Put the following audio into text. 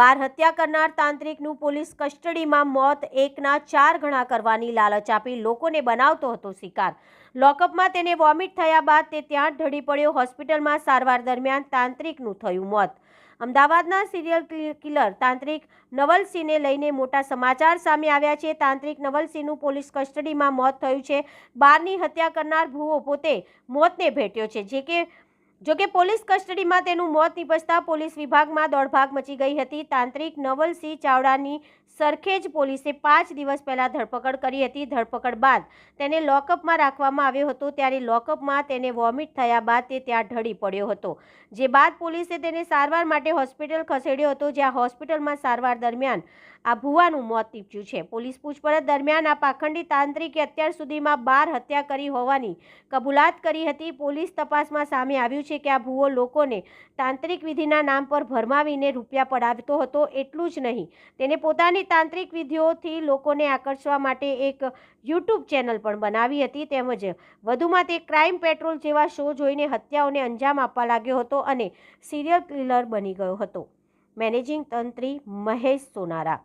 બાર હત્યા કરનાર તાંત્રિકનું પોલીસ કસ્ટડીમાં મોત, એકના ચાર ગણા કરવાની લાલચ આપી લોકોને બનાવતો હતો શિકાર. લોકઅપમાં તેને વોમિટ થયા બાદ તે ત્યાં ઢળી પડ્યો. હોસ્પિટલમાં સારવાર દરમિયાન તાંત્રિકનું થયું મોત. અમદાવાદના સિરિયલ કિલર તાંત્રિક નવલસિંહને લઈને મોટા સમાચાર સામે આવ્યા છે. તાંત્રિક નવલસિંહનું પોલીસ કસ્ટડીમાં મોત થયું છે. બારની હત્યા કરનાર ભૂવો પોતે મોતને ભેટ્યો છે. જે કે જોકે પોલીસ કસ્ટડીમાં તેનું મોત નિપજતા પોલીસ વિભાગમાં દોડભાગ મચી ગઈ હતી. તાંત્રિક નવલસિંહ ચાવડાની સરખેજ પોલીસે પાંચ દિવસ પહેલાં ધરપકડ કરી હતી. ધરપકડ બાદ તેને લોકઅપમાં રાખવામાં આવ્યો હતો. ત્યારે લોકઅપમાં તેને વોમિટ થયા બાદ તે ત્યાં ઢળી પડ્યો હતો. જે બાદ પોલીસે તેને સારવાર માટે હોસ્પિટલ ખસેડ્યો હતો, જ્યાં હોસ્પિટલમાં સારવાર દરમિયાન આ ભુવાનું મોત નીપજ્યું છે. પોલીસ પૂછપરછ દરમિયાન આ પાખંડી તાંત્રિકે અત્યાર સુધીમાં બાર હત્યા કરી હોવાની કબૂલાત કરી હતી. પોલીસ તપાસમાં સામે આવ્યું છે કે આ ભૂવો લોકોને તાંત્રિક વિધિના નામ પર ભરમાવીને રૂપિયા પડાવતો હતો, એટલું જ નહીં. તેને પોતાની તાંત્રિક વિધિઓથી લોકોને આકર્ષવા માટે એક યુટ્યુબ ચેનલ પણ બનાવી હતી. તેમજ વધુમાં તે ક્રાઇમ પેટ્રોલ જેવા શો જોઈને હત્યાઓને અંજામ આપવા લાગ્યો હતો અને સિરિયલ કિલર બની ગયો હતો. મેનેજિંગ તંત્રી મહેશ સોનારા